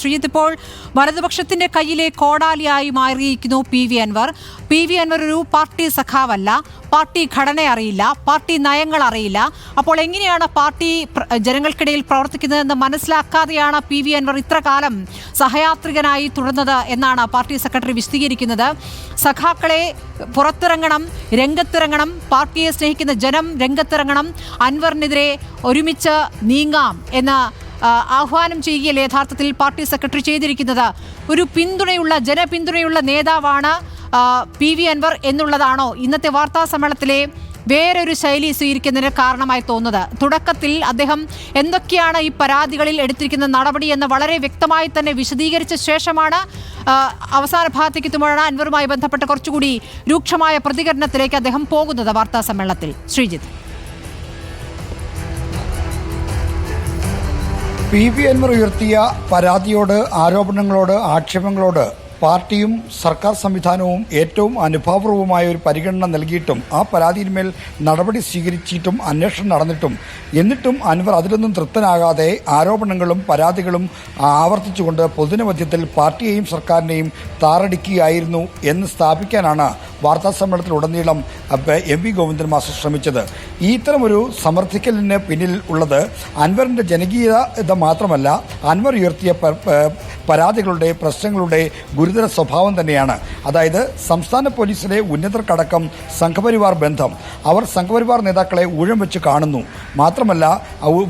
ശ്രീജിത്ത് ഇപ്പോൾ വലതുപക്ഷത്തിന്റെ കയ്യിലെ കോടാലിയായി മാറിയിരിക്കുന്നു P V Anvar. P V Anvar ഒരു പാർട്ടി സഖാവല്ല. പാർട്ടി ഘടന അറിയില്ല. പാർട്ടി നയങ്ങൾ അറിയില്ല. അപ്പോൾ എങ്ങനെയാണ് പാർട്ടി ജനങ്ങൾക്കിടയിൽ പ്രവർത്തിക്കുന്നതെന്ന് മനസ്സിലാക്കാതെയാണ് പി വി അൻവർ ഇത്ര കാലം സഹയാത്രികനായി തുടർന്നത് എന്നാണ് പാർട്ടി സെക്രട്ടറി വിശദീകരിക്കുന്നത്. സഖാക്കളെ പുറത്തിറങ്ങണം രംഗത്തിറങ്ങണം പാർട്ടിയെ സ്നേഹിക്കുന്ന ജനം രംഗത്തിറങ്ങണം അൻവറിനെതിരെ ഒരുമിച്ച് നീങ്ങാം എന്ന് ആഹ്വാനം ചെയ്യുകയല്ലേ യഥാർത്ഥത്തിൽ പാർട്ടി സെക്രട്ടറി ചെയ്തിരിക്കുന്നത്? ഒരു പിന്തുണയുള്ള ജനപിന്തുണയുള്ള നേതാവാണ് പി വി അൻവർ എന്നുള്ളതാണോ ഇന്നത്തെ വാർത്താ സമ്മേളനത്തിലെ വേറൊരു ശൈലി സ്വീകരിക്കുന്നതിന് കാരണമായി തോന്നുന്നത്? തുടക്കത്തിൽ അദ്ദേഹം എന്തൊക്കെയാണ് ഈ പരാതികളിൽ എടുത്തിരിക്കുന്ന നടപടി എന്ന് വളരെ വ്യക്തമായി തന്നെ വിശദീകരിച്ച ശേഷമാണ് അവസാന ഭാഗത്തേക്ക് എത്തുമ്പോഴാണ് അൻവറുമായി ബന്ധപ്പെട്ട കുറച്ചുകൂടി രൂക്ഷമായ പ്രതികരണത്തിലേക്ക് അദ്ദേഹം പോകുന്നത് വാർത്താ സമ്മേളനത്തിൽ. ശ്രീജിത്ത്. പി വി ഉയർത്തിയ പരാതിയോട് ആരോപണങ്ങളോട് ആക്ഷേപങ്ങളോട് പാർട്ടിയും സർക്കാർ സംവിധാനവും ഏറ്റവും അനുഭാവപൂർവമായ ഒരു പരിഗണന നൽകിയിട്ടും ആ പരാതിയിന്മേൽ നടപടി സ്വീകരിച്ചിട്ടും അന്വേഷണം നടന്നിട്ടും എന്നിട്ടും അൻവർ അതിലൊന്നും തൃപ്തനാകാതെ ആരോപണങ്ങളും പരാതികളും ആവർത്തിച്ചുകൊണ്ട് പൊതുജനമധ്യത്തിൽ പാർട്ടിയെയും സർക്കാരിനെയും താറടിക്കുകയായിരുന്നു എന്ന് സ്ഥാപിക്കാനാണ് വാർത്താ സമ്മേളനത്തിലുടനീളം എം വി ഗോവിന്ദൻ മാസ്റ്റർ ശ്രമിച്ചത്. ഈ ഇത്തരമൊരു സമർത്ഥിക്കലിന് പിന്നിൽ ഉള്ളത് അൻവറിന്റെ ജനകീയത മാത്രമല്ല അൻവർ ഉയർത്തിയ പരാതികളുടെ പ്രശ്നങ്ങളുടെ ഗുരുതര സ്വഭാവം തന്നെയാണ്. അതായത് സംസ്ഥാന പോലീസിലെ ഉന്നതർക്കടക്കം സംഘപരിവാർ ബന്ധം. അവർ സംഘപരിവാർ നേതാക്കളെ ഊഴം വെച്ച് കാണുന്നു. മാത്രമല്ല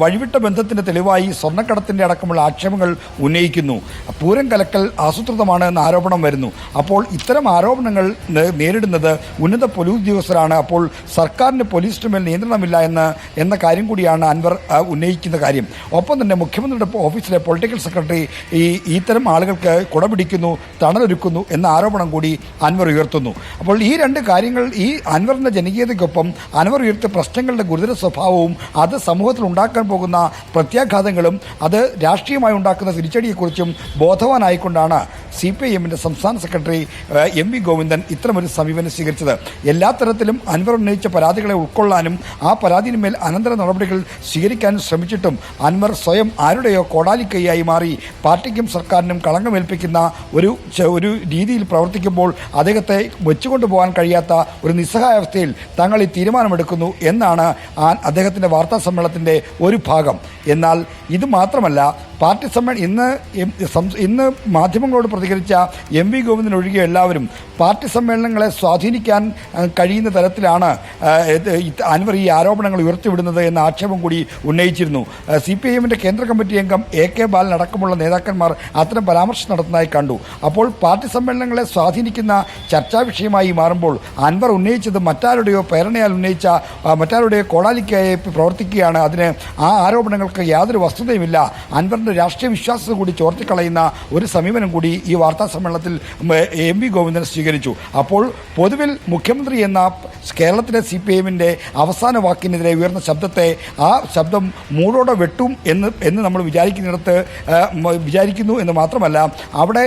വഴിവിട്ട ബന്ധത്തിന്റെ തെളിവായി സ്വർണക്കടത്തിന്റെ അടക്കമുള്ള ആക്ഷേപങ്ങൾ ഉന്നയിക്കുന്നു. പൂരം കലക്കൽ ആസൂത്രിതമാണ് എന്ന ആരോപണം വരുന്നു. അപ്പോൾ ഇത്തരം ആരോപണങ്ങൾ നേരിടുന്നത് ഉന്നത പോലീസ് ഉദ്യോഗസ്ഥരാണ്. അപ്പോൾ സർക്കാരിന് പോലീസിന് മേൽ നിയന്ത്രണമില്ല എന്ന് എന്ന കാര്യം കൂടിയാണ് അൻവർ ഉന്നയിക്കുന്ന കാര്യം. ഒപ്പം തന്നെ മുഖ്യമന്ത്രിയുടെ ഓഫീസിലെ പൊളിറ്റിക്കൽ സെക്രട്ടറി ഈ ഈ ഇത്തരം ആളുകൾക്ക് കുടപിടിക്കുന്നു തണലൊരുക്കുന്നു എന്ന ആരോപണം കൂടി അൻവർ ഉയർത്തുന്നു. അപ്പോൾ ഈ രണ്ട് കാര്യങ്ങൾ ഈ അൻവറിന്റെ ജനകീയതയ്ക്കൊപ്പം അൻവർ ഉയർത്തിയ പ്രശ്നങ്ങളുടെ ഗുരുതര സ്വഭാവവും അത് സമൂഹത്തിൽ ഉണ്ടാക്കാൻ പോകുന്ന പ്രത്യാഘാതങ്ങളും അത് രാഷ്ട്രീയമായി ഉണ്ടാക്കുന്ന തിരിച്ചടിയെക്കുറിച്ചും ബോധവാനായിക്കൊണ്ടാണ് സി പി ഐ സംസ്ഥാന സെക്രട്ടറി എം വി ഗോവിന്ദൻ ഇത്തരമൊരു സമീപനം സ്വീകരിച്ചത്. എല്ലാ തരത്തിലും അൻവർ ഉന്നയിച്ച പരാതികളെ ഉൾക്കൊള്ളാനും ആ പരാതിയിന്മേൽ അനന്തര നടപടികൾ സ്വീകരിക്കാനും ശ്രമിച്ചിട്ടും അൻവർ സ്വയം ആരുടെയോ കോടാലിക്കൈയായി മാറി പാർട്ടിക്കും സർക്കാരിനും കളങ്കമേൽപ്പിക്കുന്ന ഒരു ഒരു രീതിയിൽ പ്രവർത്തിക്കുമ്പോൾ അദ്ദേഹത്തെ വെച്ചുകൊണ്ടു പോകാൻ കഴിയാത്ത ഒരു നിസ്സഹായാവസ്ഥയിൽ തങ്ങൾ ഈ തീരുമാനമെടുക്കുന്നു എന്നാണ് ആ അദ്ദേഹത്തിന്റെ വാർത്താ സമ്മേളനത്തിന്റെ ഒരു ഭാഗം. എന്നാൽ ഇത് മാത്രമല്ല പാർട്ടി സമ്മേളനം ഇന്ന് ഇന്ന് മാധ്യമങ്ങളോട് പ്രതികരിച്ച എം വി ഗോവിന്ദൻ ഒഴികെ എല്ലാവരും പാർട്ടി സമ്മേളനങ്ങളെ സ്വാധീനിക്കാൻ കഴിയുന്ന തരത്തിലാണ് അൻവർ ഈ ആരോപണങ്ങൾ ഉയർത്തിവിടുന്നത് എന്ന ആക്ഷേപം കൂടി ഉന്നയിച്ചിരുന്നു. സി പി ഐഎമ്മിന്റെ കേന്ദ്ര കമ്മിറ്റി അംഗം എ കെ ബാലൻ അടക്കമുള്ള നേതാക്കന്മാർ അത്തരം പരാമർശം നടത്തുന്നതായി കണ്ടു. അപ്പോൾ പാർട്ടി സമ്മേളനങ്ങളെ സ്വാധീനിക്കുന്ന ചർച്ചാ വിഷയമായി മാറുമ്പോൾ അൻവർ ഉന്നയിച്ചത് മറ്റാരുടെയോ പ്രേരണയാൽ ഉന്നയിച്ച മറ്റാരുടെയോ കോടാലിക്കായി പ്രവർത്തിക്കുകയാണ്. അതിന് ആ ആരോപണങ്ങൾക്ക് യാതൊരു വസ്തുതയുമില്ല. അൻവറിന്റെ രാഷ്ട്രീയ വിശ്വാസത കൂടി ചോർത്തിക്കളയുന്ന ഒരു സമീപനം കൂടി ഈ വാർത്താ സമ്മേളനത്തിൽ എം വി ഗോവിന്ദൻ സ്വീകരിച്ചു. അപ്പോൾ പൊതുവിൽ മുഖ്യമന്ത്രി എന്ന കേരളത്തിലെ സി പി എമ്മിന്റെ അവസാന വാക്കിനെതിരെ ഉയർന്ന ശബ്ദത്തെ ആ ശബ്ദം മൂടോടെ വെട്ടും എന്ന് എന്ന് നമ്മൾ വിചാരിക്കുന്നിടത്ത് വിചാരിക്കുന്നു എന്ന് മാത്രമല്ല അവിടെ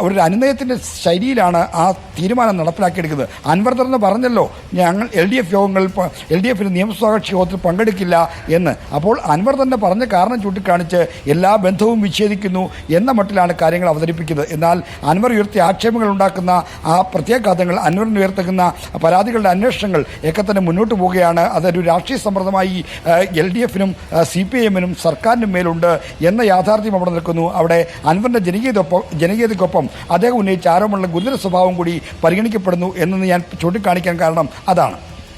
അവരുടെ അനുനയത്തിന്റെ ശൈലിയിലാണ് ആ തീരുമാനം നടപ്പിലാക്കിയെടുക്കുന്നത്. അൻവർ തന്നെ പറഞ്ഞല്ലോ ഞങ്ങൾ എൽ ഡി എഫ് യോഗങ്ങളിൽ എൽ ഡി എഫിന് നിയമസഭാ കക്ഷി യോഗത്തിൽ പങ്കെടുക്കില്ല എന്ന്. അപ്പോൾ അൻവർ തന്നെ പറഞ്ഞ കാരണം ചൂണ്ടിക്കാണിച്ച് എല്ലാ ബന്ധവും വിച്ഛേദിക്കുന്നു എന്ന മട്ടിലാണ് കാര്യങ്ങൾ അവതരിപ്പിക്കുന്നത്. എന്നാൽ അൻവർ ഉയർത്തിയ ആക്ഷേപങ്ങൾ ഉണ്ടാക്കുന്ന ആ പ്രത്യാഘാതങ്ങൾ അൻവറിന് ഉയർത്തുന്ന പരാതികളുടെ അന്വേഷണങ്ങൾ ഒക്കെ തന്നെ മുന്നോട്ട് പോവുകയാണ്. അതൊരു രാഷ്ട്രീയ സമ്മർദ്ദമായി എൽ ഡി എഫിനും സി പി എമ്മിനും സർക്കാരിനും മേലുണ്ട് എന്ന യാഥാർത്ഥ്യം അവിടെ നിൽക്കുന്നു. അവിടെ അൻവറിന്റെ ജനകീയതൊപ്പം ജനകീയതയ്ക്കൊപ്പം അദ്ദേഹം ഉന്നയിച്ച ആരോപണങ്ങളുടെ ഗുരുതര സ്വഭാവം കൂടി പരിഗണിക്കപ്പെടുന്നു എന്നത് ഞാൻ ചൂണ്ടിക്കാണിക്കാൻ കാരണം അതാണ്.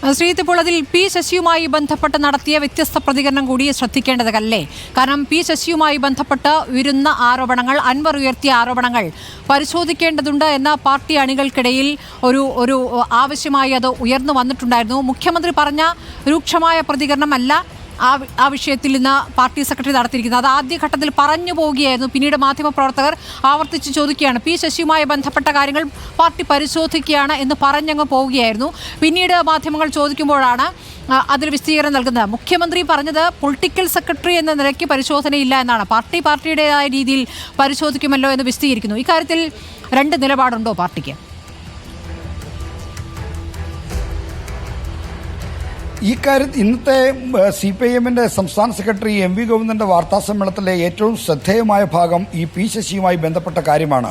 ശ്രീജിത്ത് ഇപ്പോൾ അതിൽ പി ശശിയുമായി ബന്ധപ്പെട്ട് നടത്തിയ വ്യത്യസ്ത പ്രതികരണം കൂടി ശ്രദ്ധിക്കേണ്ടതല്ലേ? കാരണം പി ശശിയുമായി ബന്ധപ്പെട്ട് ഉയരുന്ന ആരോപണങ്ങൾ അൻവർ ഉയർത്തിയ ആരോപണങ്ങൾ പരിശോധിക്കേണ്ടതുണ്ട് എന്ന പാർട്ടി അണികൾക്കിടയിൽ ഒരു ഒരു ആവശ്യമായി അത് ഉയർന്നു വന്നിട്ടുണ്ടായിരുന്നു. മുഖ്യമന്ത്രി പറഞ്ഞ രൂക്ഷമായ പ്രതികരണമല്ല ആ ആ വിഷയത്തിൽ ഇന്ന് പാർട്ടി സെക്രട്ടറി നടത്തിയിരിക്കുന്നത്. അത് ആദ്യഘട്ടത്തിൽ പറഞ്ഞു പോവുകയായിരുന്നു. പിന്നീട് മാധ്യമപ്രവർത്തകർ ആവർത്തിച്ച് ചോദിക്കുകയാണ്. പി ശശിയുമായി ബന്ധപ്പെട്ട കാര്യങ്ങൾ പാർട്ടി പരിശോധിക്കുകയാണ് എന്ന് പറഞ്ഞങ്ങ് പോവുകയായിരുന്നു. പിന്നീട് മാധ്യമങ്ങൾ ചോദിക്കുമ്പോഴാണ് അതിൽ വിശദീകരണം നൽകുന്നത്. മുഖ്യമന്ത്രി പറഞ്ഞത് പൊളിറ്റിക്കൽ സെക്രട്ടറി എന്ന നിലയ്ക്ക് പരിശോധനയില്ല എന്നാണ്. പാർട്ടി പാർട്ടിയുടേതായ രീതിയിൽ പരിശോധിക്കുമല്ലോ എന്ന് വിശദീകരിക്കുന്നു. ഇക്കാര്യത്തിൽ രണ്ട് നിലപാടുണ്ടോ പാർട്ടിക്ക്? ഈ കാര്യം ഇന്നത്തെ സി പി ഐ എമ്മിന്റെ സംസ്ഥാന സെക്രട്ടറി എം വി ഗോവിന്ദന്റെ വാർത്താ സമ്മേളനത്തിലെ ഏറ്റവും ശ്രദ്ധേയമായ ഭാഗം ഈ പി ശശിയുമായി ബന്ധപ്പെട്ട കാര്യമാണ്.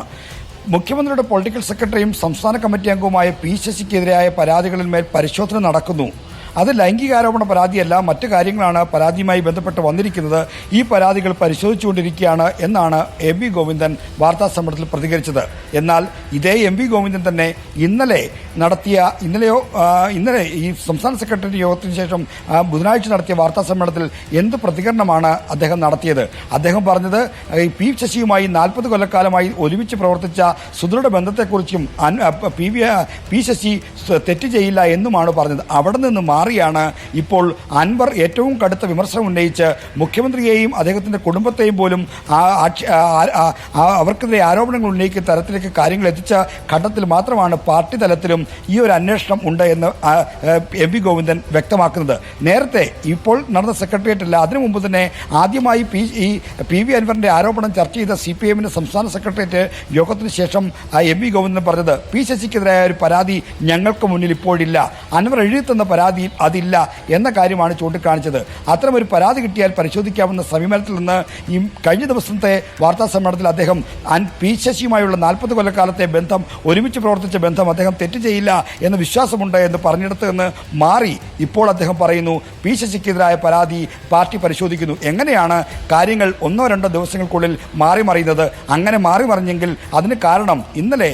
മുഖ്യമന്ത്രിയുടെ പൊളിറ്റിക്കൽ സെക്രട്ടറിയും സംസ്ഥാന കമ്മിറ്റി അംഗവുമായ പി ശശിക്കെതിരായ പരാതികളിന്മേൽ പരിശോധന നടക്കുന്നു. അത് ലൈംഗികാരോപണ പരാതിയല്ല മറ്റു കാര്യങ്ങളാണ് പരാതിയുമായി ബന്ധപ്പെട്ട് വന്നിരിക്കുന്നത്. ഈ പരാതികൾ പരിശോധിച്ചുകൊണ്ടിരിക്കുകയാണ് എന്നാണ് എം വി ഗോവിന്ദൻ വാർത്താ സമ്മേളനത്തിൽ പ്രതികരിച്ചത്. എന്നാൽ ഇതേ എം വി ഗോവിന്ദൻ തന്നെ ഇന്നലെ നടത്തിയ ഇന്നലെയോ ഇന്നലെ ഈ സംസ്ഥാന സെക്രട്ടറി യോഗത്തിന് ശേഷം ബുധനാഴ്ച നടത്തിയ വാർത്താ സമ്മേളനത്തിൽ എന്ത് പ്രതികരണമാണ് അദ്ദേഹം നടത്തിയത്? അദ്ദേഹം പറഞ്ഞത് പി ശശിയുമായി നാൽപ്പത് കൊല്ലക്കാലമായി ഒരുമിച്ച് പ്രവർത്തിച്ച സുദൃഢ ബന്ധത്തെക്കുറിച്ചും പി പി ശശി തെറ്റ് ചെയ്യില്ല എന്നുമാണ് പറഞ്ഞത്. അവിടെ നിന്ന് മാറിയാണ്. ഇപ്പോൾ അൻവർ ഏറ്റവും കടുത്ത വിമർശനം ഉന്നയിച്ച് മുഖ്യമന്ത്രിയെയും അദ്ദേഹത്തിന്റെ കുടുംബത്തെയും പോലും അവർക്കെതിരെ ആരോപണങ്ങൾ ഉന്നയിക്കുന്ന തരത്തിലേക്ക് കാര്യങ്ങൾ എത്തിച്ച ഘട്ടത്തിൽ മാത്രമാണ് പാർട്ടി തലത്തിലും ഈ ഒരു അന്വേഷണം ഉണ്ട് എന്ന് എം വി ഗോവിന്ദൻ വ്യക്തമാക്കുന്നത്. നേരത്തെ ഇപ്പോൾ നടന്ന സെക്രട്ടേറിയറ്റ് അല്ല അതിനു മുമ്പ് തന്നെ ആദ്യമായി പി ഈ പി വി അൻവറിന്റെ ആരോപണം ചർച്ച ചെയ്ത സി പി എമ്മിന്റെ സംസ്ഥാന സെക്രട്ടേറിയറ്റ് യോഗത്തിന് ശേഷം എം വി ഗോവിന്ദൻ പറഞ്ഞത് പി ശശിക്കെതിരായ ഒരു പരാതി ഞങ്ങൾക്ക് മുന്നിൽ ഇപ്പോഴില്ല. അൻവർ എഴുതി തന്ന പരാതിയിൽ അതില്ല എന്ന കാര്യമാണ് ചൂണ്ടിക്കാണിച്ചത്. അത്തരമൊരു പരാതി കിട്ടിയാൽ പരിശോധിക്കാവുന്ന സമീപനത്തിൽ നിന്ന് ഈ കഴിഞ്ഞ ദിവസത്തെ വാർത്താ സമ്മേളനത്തിൽ അദ്ദേഹം പി ശശിയുമായുള്ള നാൽപ്പത് കൊല്ലക്കാലത്തെ ബന്ധം ഒരുമിച്ച് പ്രവർത്തിച്ച ബന്ധം അദ്ദേഹം തെറ്റ് ചെയ്യില്ല എന്ന് വിശ്വാസമുണ്ട് എന്ന് പറഞ്ഞിടത്ത് നിന്ന് മാറി ഇപ്പോൾ അദ്ദേഹം പറയുന്നു പി ശശിക്കെതിരായ പരാതി പാർട്ടി പരിശോധിക്കുന്നു. എങ്ങനെയാണ് കാര്യങ്ങൾ ഒന്നോ രണ്ടോ ദിവസങ്ങൾക്കുള്ളിൽ മാറി മറിയുന്നത്? അങ്ങനെ മാറി മറിഞ്ഞെങ്കിൽ അതിന് കാരണം ഇന്നലെ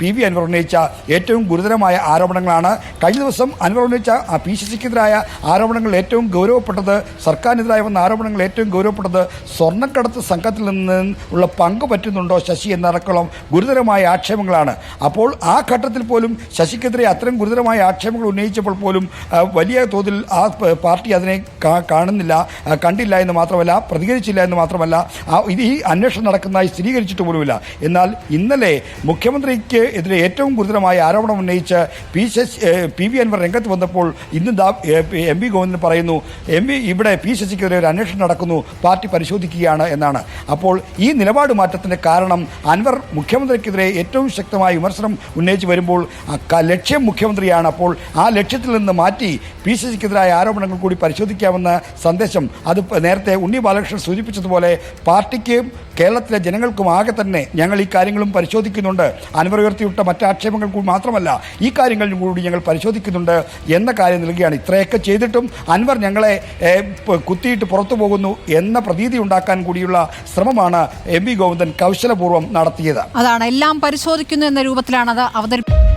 പി വി അൻവർ ഉന്നയിച്ച ഏറ്റവും ഗുരുതരമായ ആരോപണങ്ങളാണ്. കഴിഞ്ഞ ദിവസം അൻവർ ഉന്നയിച്ച പി സിക്കെതിരായ ആരോപണങ്ങൾ ഏറ്റവും ഗൗരവപ്പെട്ടത് സർക്കാരിനെതിരായ വന്ന ആരോപണങ്ങൾ ഏറ്റവും ഗൗരവപ്പെട്ടത് സ്വർണക്കടത്ത് സംഘത്തിൽ നിന്ന് ഉള്ള പങ്ക് പറ്റുന്നുണ്ടോ ശശി എന്നടക്കളം ഗുരുതരമായ ആക്ഷേപങ്ങളാണ്. അപ്പോൾ ആ ഘട്ടത്തിൽ പോലും ശശിക്കെതിരെ അത്തരം ഗുരുതരമായ ആക്ഷേപങ്ങൾ ഉന്നയിച്ചപ്പോൾ പോലും വലിയ തോതിൽ ആ പാർട്ടി അതിനെ കാണുന്നില്ല കണ്ടില്ല എന്ന് മാത്രമല്ല പ്രതികരിച്ചില്ല എന്ന് മാത്രമല്ല ഇത് ഈ അന്വേഷണം നടക്കുന്നതായി സ്ഥിരീകരിച്ചിട്ട് പോലുമില്ല. എന്നാൽ ഇന്നലെ മുഖ്യമന്ത്രിക്ക് എതിരെ ഏറ്റവും ഗുരുതരമായ ആരോപണം ഉന്നയിച്ച് പി പി വി അൻവർ രംഗത്ത് വന്നപ്പോൾ ഇന്നും എം വി ഗോവിന്ദൻ പറയുന്നു എം വി ഇവിടെ പി ശശിക്കെതിരെ ഒരു അന്വേഷണം നടക്കുന്നു പാർട്ടി പരിശോധിക്കുകയാണ് എന്നാണ്. അപ്പോൾ ഈ നിലപാട് മാറ്റത്തിന്റെ കാരണം അൻവർ മുഖ്യമന്ത്രിക്കെതിരെ ഏറ്റവും ശക്തമായ വിമർശനം ഉന്നയിച്ച് വരുമ്പോൾ ലക്ഷ്യം മുഖ്യമന്ത്രിയാണ്. അപ്പോൾ ആ ലക്ഷ്യത്തിൽ നിന്ന് മാറ്റി പി ശശിക്കെതിരായ ആരോപണങ്ങൾ കൂടി പരിശോധിക്കാമെന്ന സന്ദേശം അത് നേരത്തെ ഉണ്ണി ബാലകൃഷ്ണൻ സൂചിപ്പിച്ചതുപോലെ പാർട്ടിക്ക് കേരളത്തിലെ ജനങ്ങൾക്കും ആകെ തന്നെ ഞങ്ങൾ ഈ കാര്യങ്ങളും പരിശോധിക്കുന്നുണ്ട്. അൻവർ ഉയർത്തിവിട്ട മറ്റാക്ഷേപങ്ങൾ മാത്രമല്ല ഈ കാര്യങ്ങളും കൂടി ഞങ്ങൾ പരിശോധിക്കുന്നുണ്ട് എന്ന കാര്യം നൽകുകയാണ് ഇത്രയൊക്കെ ചെയ്തിട്ടും അൻവർ ഞങ്ങളെ കുത്തിയിട്ട് പുറത്തു പോകുന്നു എന്ന പ്രതീതി ഉണ്ടാക്കാൻ കൂടിയുള്ള ശ്രമമാണ് എം വി ഗോവിന്ദൻ കൗശലപൂർവം നടത്തിയത്. അതാണ്. എല്ലാം പരിശോധിക്കുന്നു എന്ന രൂപത്തിലാണ് അത് അവതരിപ്പിച്ചത്